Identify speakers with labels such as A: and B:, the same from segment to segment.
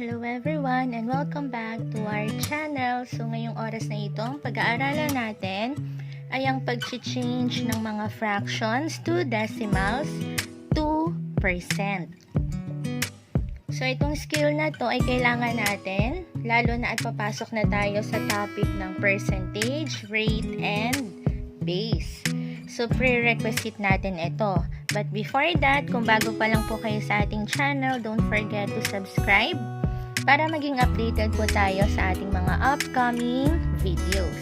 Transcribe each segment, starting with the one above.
A: Hello everyone and welcome back to our channel. So ngayong oras na ito, ang pag-aaralan natin ay ang pag-change ng mga fractions to decimals to percent. So itong skill na to ay kailangan natin lalo na at papasok na tayo sa topic ng percentage, rate, and base. So prerequisite natin ito. But before that, kung bago pa lang po kayo sa ating channel, don't forget to subscribe para maging updated po tayo sa ating mga upcoming videos.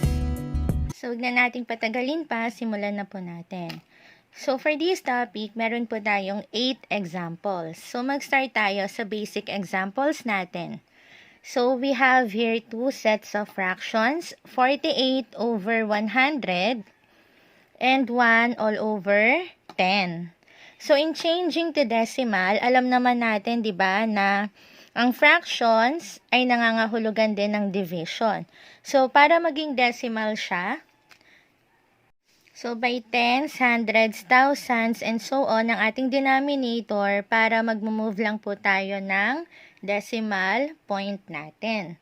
A: So, huwag na nating patagalin pa, simulan na po natin. So, for this topic, meron po tayong 8 examples. So, mag-start tayo sa basic examples natin. So, we have here two sets of fractions, 48 over 100 and 1 all over 10. So, in changing to decimal, alam naman natin, di ba, na ang fractions ay nangangahulugan din ng division. So, para maging decimal siya, so by tens, hundreds, thousands, and so on, ang ating denominator para mag-move lang po tayo ng decimal point natin.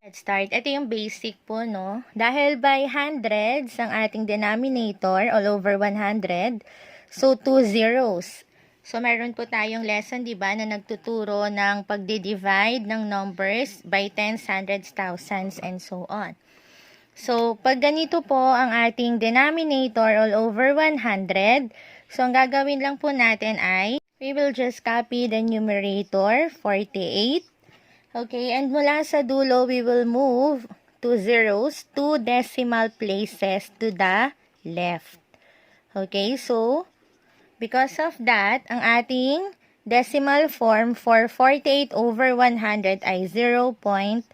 A: Let's start. Ito yung basic po, no? Dahil by hundreds ang ating denominator, all over 100, so two zeros. So, meron po tayong lesson, di ba, na nagtuturo ng pagdi-divide ng numbers by tens, hundreds, thousands, and so on. So, pag ganito po ang ating denominator all over 100, so ang gagawin lang po natin ay, we will just copy the numerator, 48. Okay, and mula sa dulo, we will move two zeros, two decimal places to the left. Okay, so, Because of that, ang ating decimal form for 48 over 100 ay 0.48.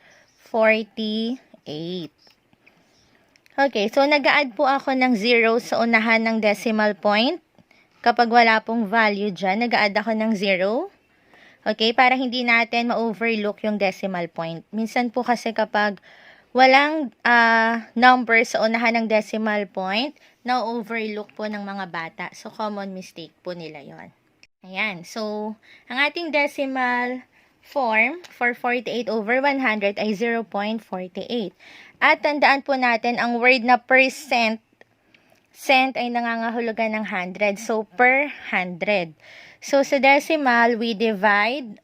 A: Okay, so nag-add po ako ng 0 sa unahan ng decimal point. Kapag wala pong value dyan, nag-add ako ng 0. Okay, para hindi natin ma-overlook yung decimal point. Minsan po kasi kapag walang uh, number sa unahan ng decimal point, na-overlook po ng mga bata. So, common mistake po nila yon. Ayan. So, ang ating decimal form for 48 over 100 ay 0.48. At tandaan po natin, ang word na percent, cent ay nangangahulugan ng 100. So, per 100. So, sa decimal, we divide,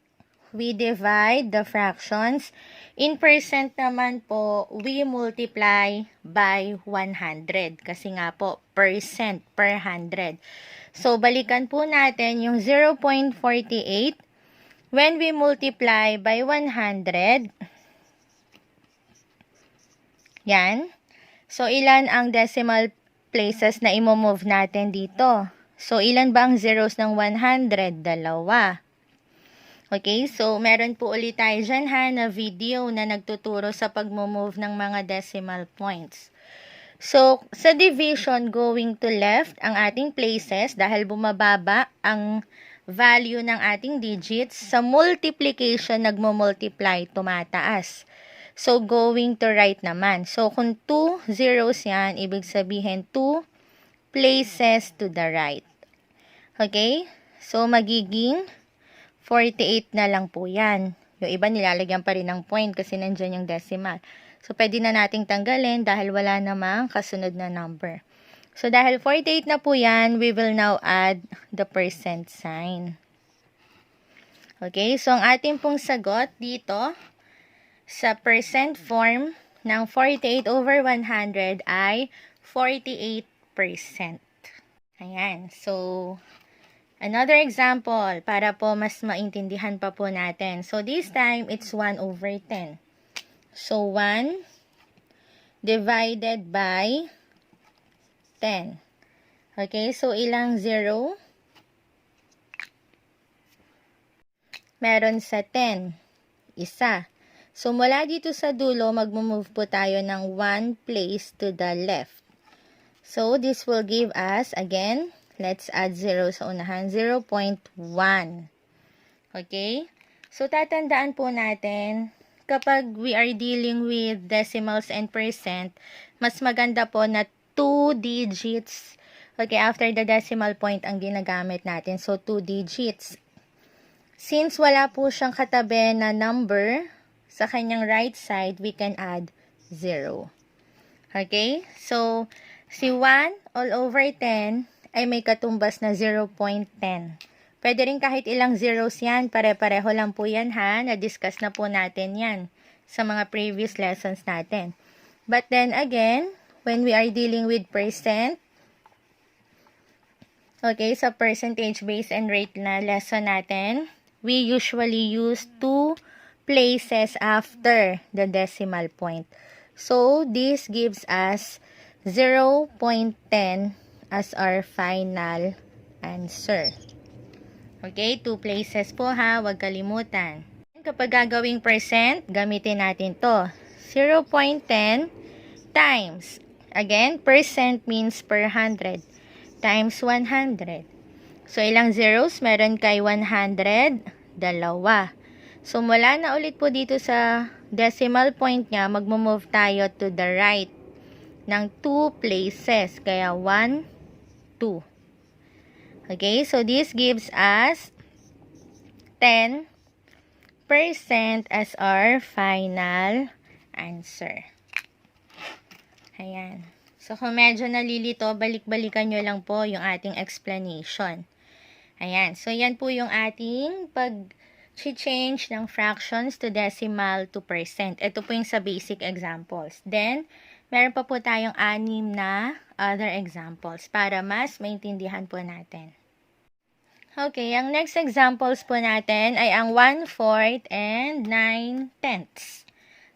A: we divide the fractions In percent naman po, we multiply by 100. Kasi nga po, percent per 100. So, balikan po natin yung 0.48. When we multiply by 100, yan. So, ilan ang decimal places na imo-move natin dito? So, ilan ba ang zeros ng 100? Dalawa. Okay, so meron po ulit tayo dyan ha na video na nagtuturo sa pag-move ng mga decimal points. So, sa division going to left ang ating places dahil bumababa ang value ng ating digits. Sa multiplication, nagmo-multiply, tumataas. So, going to right naman. So, kung 2 zeros yan, ibig sabihin 2 places to the right. Okay? So, magiging 48 na lang po yan. Yung iba nilalagyan pa rin ng point kasi nandyan yung decimal. So, pwede na nating tanggalin dahil wala namang kasunod na number. So, dahil 48 na po yan, we will now add the percent sign. Okay, so ang ating pong sagot dito sa percent form ng 48 over 100 ay 48%. Ayan, so Another example, para po mas maintindihan pa po natin. So, this time, it's 1 over 10. So, 1 divided by 10. Okay, so ilang 0? Meron sa 10. Isa. So, mula dito sa dulo, mag-move po tayo ng 1 place to the left. So, this will give us, again, Let's add 0 sa unahan. 0.1. Okay? So, tatandaan po natin, kapag we are dealing with decimals and percent, mas maganda po na 2 digits, okay, after the decimal point ang ginagamit natin. So, 2 digits. Since wala po siyang katabi na number sa kanyang right side, we can add 0. Okay? So, si 1 all over 10 ay may katumbas na 0.10. Pwede rin kahit ilang zeros yan, pare-pareho lang po yan ha, na-discuss na po natin yan sa mga previous lessons natin. But then again, when we are dealing with percent, okay, sa percentage base and rate na lesson natin, we usually use two places after the decimal point. So, this gives us 0.10 as our final answer. Okay, two places po ha, huwag kalimutan. Kapag gagawing percent, gamitin natin to. 0.10 times. Again, percent means per 100. Times 100. So, ilang zeros meron kay 100? Dalawa. So, mula na ulit po dito sa decimal point niya, magmo-move tayo to the right ng 2 places. Kaya 1, 2. Okay, so this gives us 10% as our final answer. Ayan. So, kung medyo nalilito, balik-balikan nyo lang po yung ating explanation. Ayan. So, yan po yung ating pag-change ng fractions to decimal to percent. Ito po yung sa basic examples. Then, meron pa po tayong anim na other examples para mas maintindihan po natin. Okay, ang next examples po natin ay ang 1-4 and 9 tenths.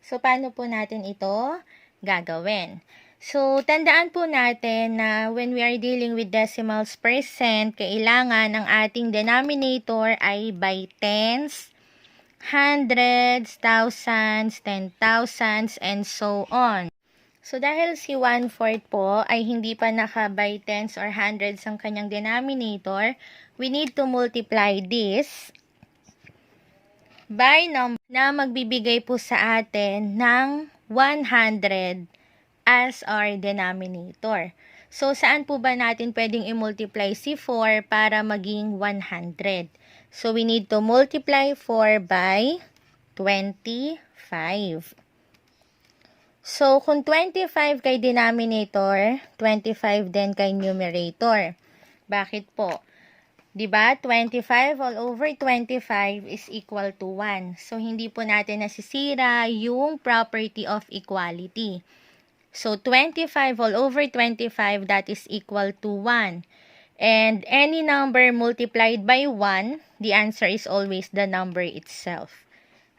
A: So, paano po natin ito gagawin? So, tandaan po natin na when we are dealing with decimals percent, kailangan ang ating denominator ay by tens, hundreds, thousands, ten thousands, and so on. So, dahil si 1-4 po ay hindi pa naka tens or hundreds ang kanyang denominator, we need to multiply this by number na magbibigay po sa atin ng 100 as our denominator. So, saan po ba natin pwedeng i-multiply si 4 para maging 100? So, we need to multiply 4 by 25. So, kung 25 kay denominator, 25 din kay numerator. Bakit po? 'Di ba? 25 all over 25 is equal to 1. So, hindi po natin nasisira yung property of equality. So, 25 all over 25, that is equal to 1. And any number multiplied by 1, the answer is always the number itself.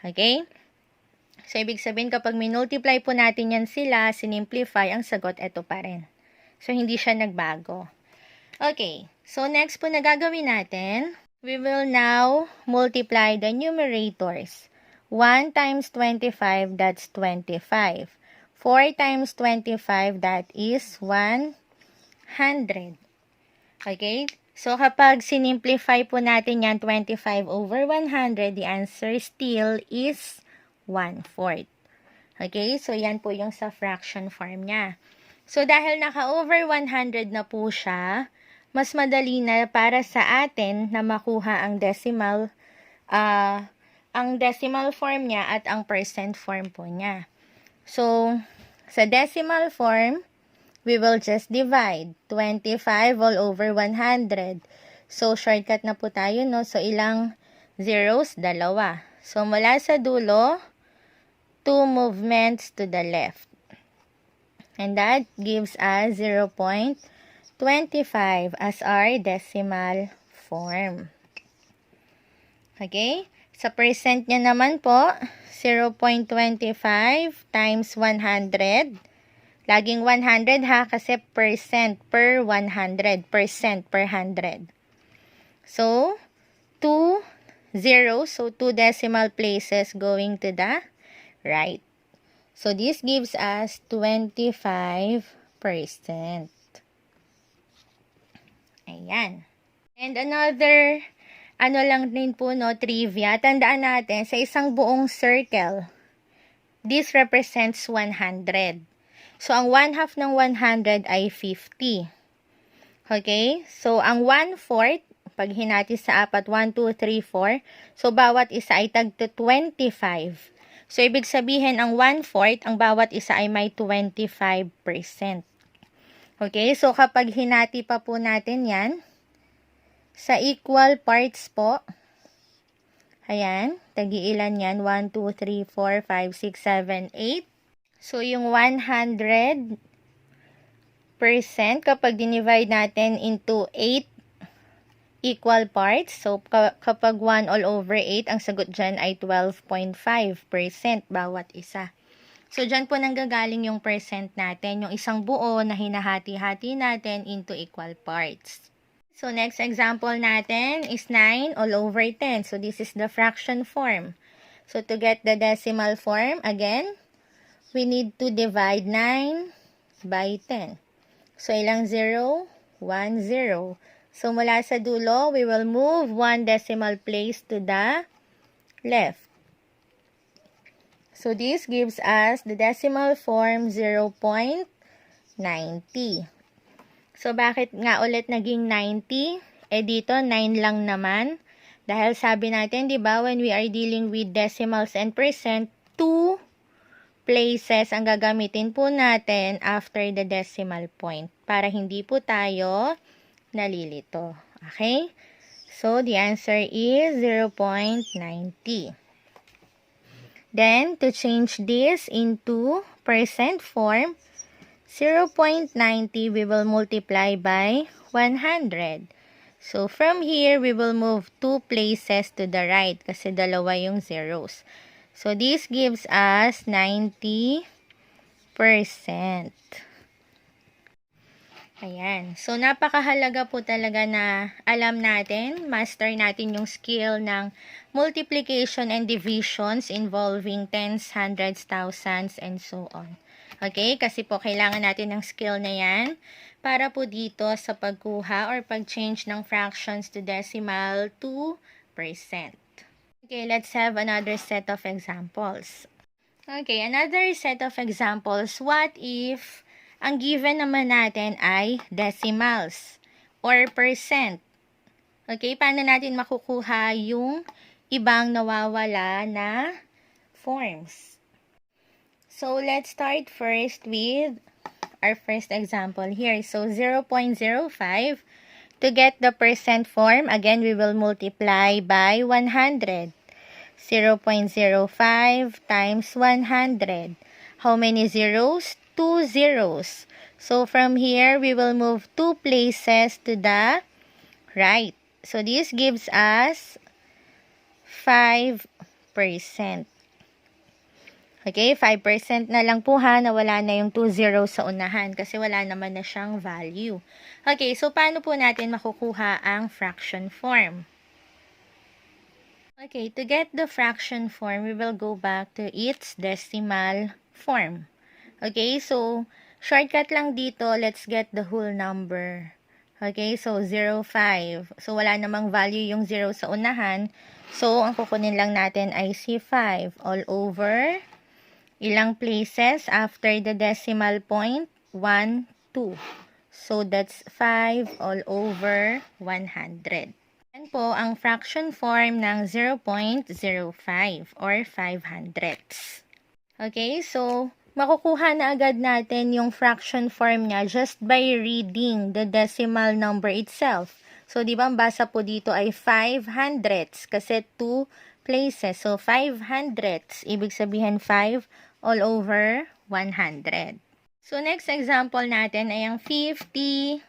A: Okay? So, ibig sabihin, kapag minultiply po natin yan sila, sinimplify, ang sagot, ito pa rin. So, hindi siya nagbago. Okay. So, next po na gagawin natin, we will now multiply the numerators. 1 times 25, that's 25. 4 times 25, that is 100. Okay? So, kapag sinimplify po natin yan, 25 over 100, the answer still is 1-4. Okay? So, yan po yung sa fraction form niya. So, dahil naka-over 100 na po siya, mas madali na para sa atin na makuha ang decimal, uh, ang decimal form niya at ang percent form po niya. So, sa decimal form, we will just divide 25 all over 100. So, shortcut na po tayo, no? So, ilang zeros? Dalawa. So, mula sa dulo, two movements to the left. And that gives us 0.25 as our decimal form. Okay? Sa percent niya naman po, 0.25 times 100. Laging 100 ha, kasi percent per 100. Percent per 100. So, 2 zeros, so 2 decimal places going to the right. So, this gives us 25%. Ayan. And another ano lang din po, no, trivia. Tandaan natin, sa isang buong circle, this represents 100. So, ang 1 half ng 100 ay 50. Okay? So, ang 1 fourth, pag hinati sa apat, 1, 2, 3, 4. So, bawat isa ay tag to 25. So, ibig sabihin, ang 1 fourth, ang bawat isa ay may 25%. Okay, so kapag hinati pa po natin yan, sa equal parts po, ayan, tagi-ilan yan, 1, 2, 3, 4, 5, 6, 7, 8. So, yung 100 kapag dinivide natin into 8 equal parts. So, kapag 1 all over 8, ang sagot dyan ay 12.5% bawat isa. So, dyan po nanggagaling yung percent natin, yung isang buo na hinahati-hati natin into equal parts. So, next example natin is 9 all over 10. So, this is the fraction form. So, to get the decimal form, again, we need to divide 9 by 10. So, ilang 0? 1, 0. So, mula sa dulo, we will move one decimal place to the left. So, this gives us the decimal form 0.90. So, bakit nga ulit naging 90? Eh, dito, 9 lang naman. Dahil sabi natin, di ba, when we are dealing with decimals and percent, 2 places ang gagamitin po natin after the decimal point para hindi po tayo nalilito. Okay? So, the answer is 0.90. Then, to change this into percent form, 0.90 we will multiply by 100. So, from here, we will move two places to the right kasi dalawa yung zeros. So, this gives us 90%. Ayan. So, napakahalaga po talaga na alam natin, master natin yung skill ng multiplication and divisions involving tens, hundreds, thousands, and so on. Okay? Kasi po, kailangan natin ng skill na yan para po dito sa pagkuha or pag-change ng fractions to decimal to percent. Okay, let's have another set of examples. Okay, another set of examples. What if ang given naman natin ay decimals or percent? Okay, paano natin makukuha yung ibang nawawala na forms? So, let's start first with our first example here. So, 0.05 To get the percent form, again, we will multiply by 100. 0.05 times 100. How many zeros? Two zeros. So, from here, we will move two places to the right. So, this gives us 5%. Okay, 5% na lang po ha, na wala na yung 2 zeros sa unahan kasi wala naman na siyang value. Okay, so paano po natin makukuha ang fraction form? Okay, to get the fraction form, we will go back to its decimal form. Okay, so shortcut lang dito, let's get the whole number. Okay, so 0, 5. So wala namang value yung 0 sa unahan. So ang kukunin lang natin ay C5 all over. Ilang places after the decimal point? 1, 2. So that's 5 all over 100. Yan po ang fraction form ng 0.05 or 5 hundredths. Okay, so makukuha na agad natin yung fraction form niya just by reading the decimal number itself. So, di ba, ang basa po dito ay 5 hundredths kasi 2 places. So, 5 hundredths, ibig sabihin 5 all over 100. So, next example natin ay ang 50%.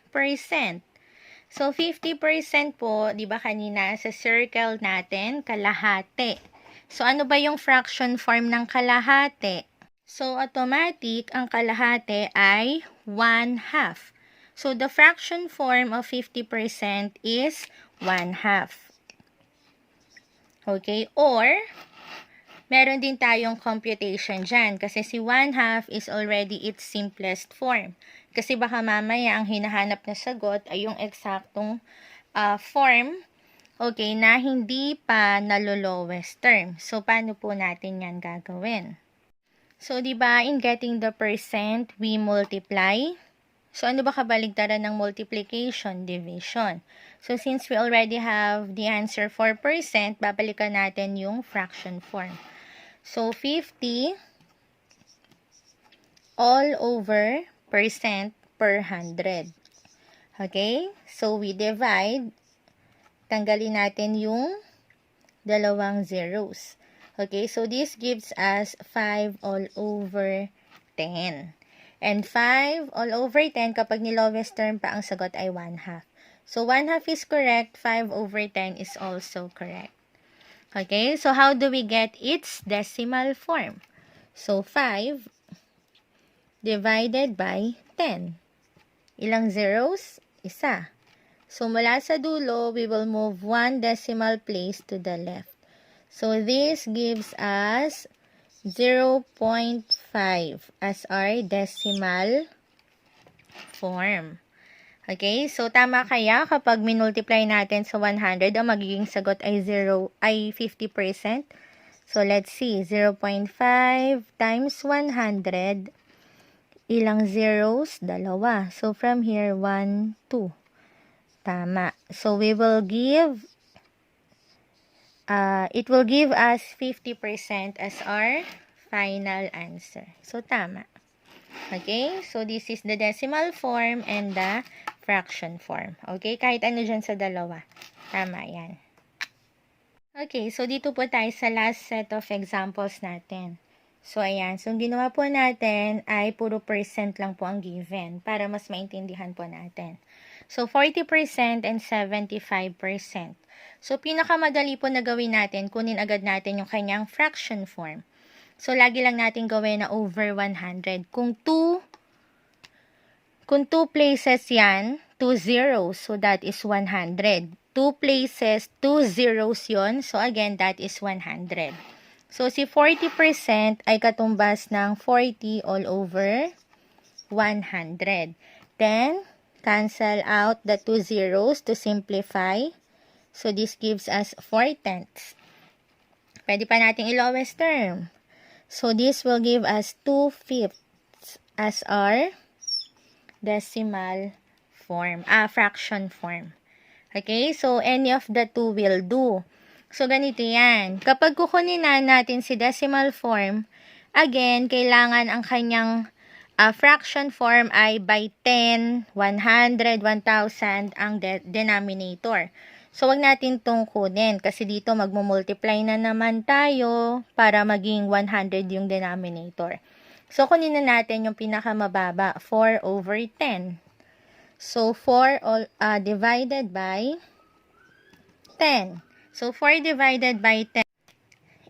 A: So, 50% po, di ba kanina, sa circle natin, kalahati. So, ano ba yung fraction form ng kalahati? So, automatic, ang kalahati ay 1 half. So, the fraction form of 50% is 1 half. Okay, or, meron din tayong computation dyan kasi si 1 half is already its simplest form. Kasi baka mamaya ang hinahanap na sagot ay yung eksaktong uh, form okay, na hindi pa nalo-lowest term. So, paano po natin yan gagawin? So, di ba in getting the percent, we multiply. So, ano ba kabaligtaran ng multiplication, division? So, since we already have the answer 4%, babalikan natin yung fraction form. So, 50 all over percent per 100. Okay? So, we divide. Tanggalin natin yung dalawang zeros. Okay? So, this gives us 5 all over 10. And 5 all over 10, kapag ni-lowest term pa, ang sagot ay 1 half. So, 1 half is correct. 5 over 10 is also correct. Okay? So, how do we get its decimal form? So, 5 divided by 10. Ilang zeros? Isa. So, mula sa dulo, we will move one decimal place to the left. So, this gives us 0.5 as our decimal form. Okay, so tama kaya kapag minultiply natin sa 100, ang magiging sagot ay 0 ay 50%. So let's see, 0.5 times 100 ilang zeros? Dalawa. So from here 1 2. Tama. So we will give uh, it will give us 50% as our final answer. So, tama. Okay? So, this is the decimal form and the fraction form. Okay? Kahit ano dyan sa dalawa. Tama yan. Okay, so dito po tayo sa last set of examples natin. So, ayan. So, ginawa po natin ay puro percent lang po ang given para mas maintindihan po natin. So, 40% and 75%. So, pinakamadali po na gawin natin, kunin agad natin yung kanyang fraction form. So, lagi lang natin gawin na over 100. Kung 2, kung 2 places yan, 2 zeros, so that is 100. 2 places, 2 zeros yon so again, that is 100. So, si 40% ay katumbas ng 40 all over 100. Then, cancel out the 2 zeros to simplify. So, this gives us 4 tenths. Pwede pa natin i-lowest term. So, this will give us 2 fifths as our decimal form, ah, fraction form. Okay, so any of the two will do. So, ganito yan. Kapag kukunin na natin si decimal form, again, kailangan ang kanyang uh, fraction form ay by 10, 100, 1,000 ang de- denominator. So, wag natin itong kunin kasi dito magmumultiply na naman tayo para maging 100 yung denominator. So, kunin na natin yung pinakamababa, 4 over 10. So, 4 all, uh, divided by 10. So, 4 divided by 10,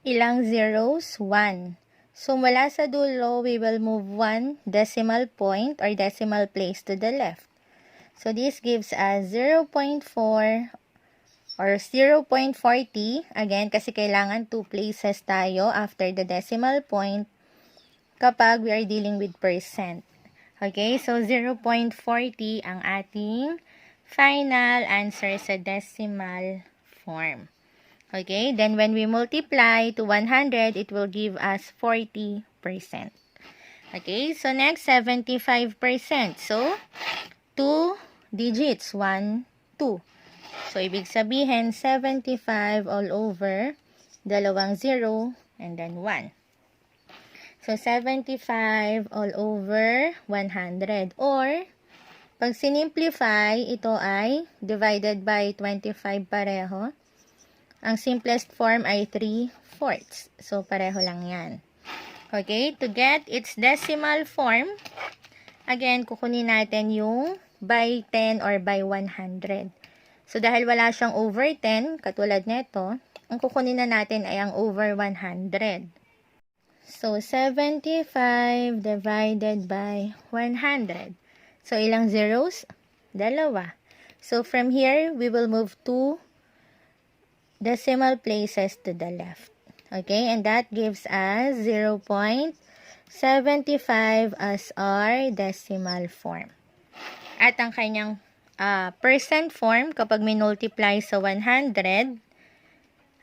A: ilang zeros? 1. So, mula sa dulo, we will move 1 decimal point or decimal place to the left. So, this gives us 0.4 or 0.40. Again, kasi kailangan 2 places tayo after the decimal point kapag we are dealing with percent. Okay, so 0.40 ang ating final answer sa decimal form. Okay, then when we multiply to 100, it will give us 40%. Okay, so next, 75%. So, 2 digits, 1, 2. So, ibig sabihin, 75 all over, dalawang 0, and then 1. So, 75 all over 100. Or, pag sinimplify, ito ay divided by 25 pareho. Ang simplest form ay 3 fourths. So, pareho lang yan. Okay, to get its decimal form, again, kukunin natin yung by 10 or by 100. So, dahil wala siyang over 10, katulad nito, ang kukunin na natin ay ang over 100. So, 75 divided by 100. So, ilang zeros? Dalawa. So, from here, we will move 2 decimal places to the left. Okay, and that gives us 0.75 as our decimal form. At ang kanyang uh, percent form, kapag minultiply sa 100,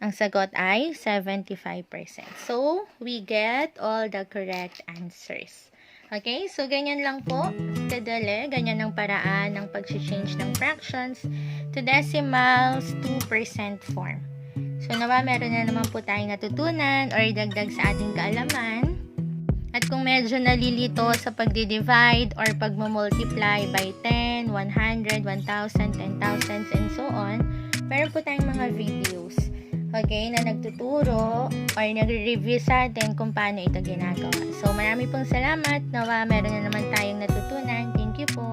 A: ang sagot ay 75%. So, we get all the correct answers. Okay, so ganyan lang po. Kadali, ganyan ang paraan ng pag-change ng fractions to decimals to percent form. So nawa meron na naman po tayong natutunan or dagdag sa ating kaalaman. At kung medyo nalilito sa pagdi-divide or pagmumultiply by 10, 100, 1,000, 10,000, and so on, meron po tayong mga videos okay, na nagtuturo or nagre-review sa atin kung paano ito ginagawa. So, marami pong salamat. Nawa, meron na naman tayong natutunan. Thank you po.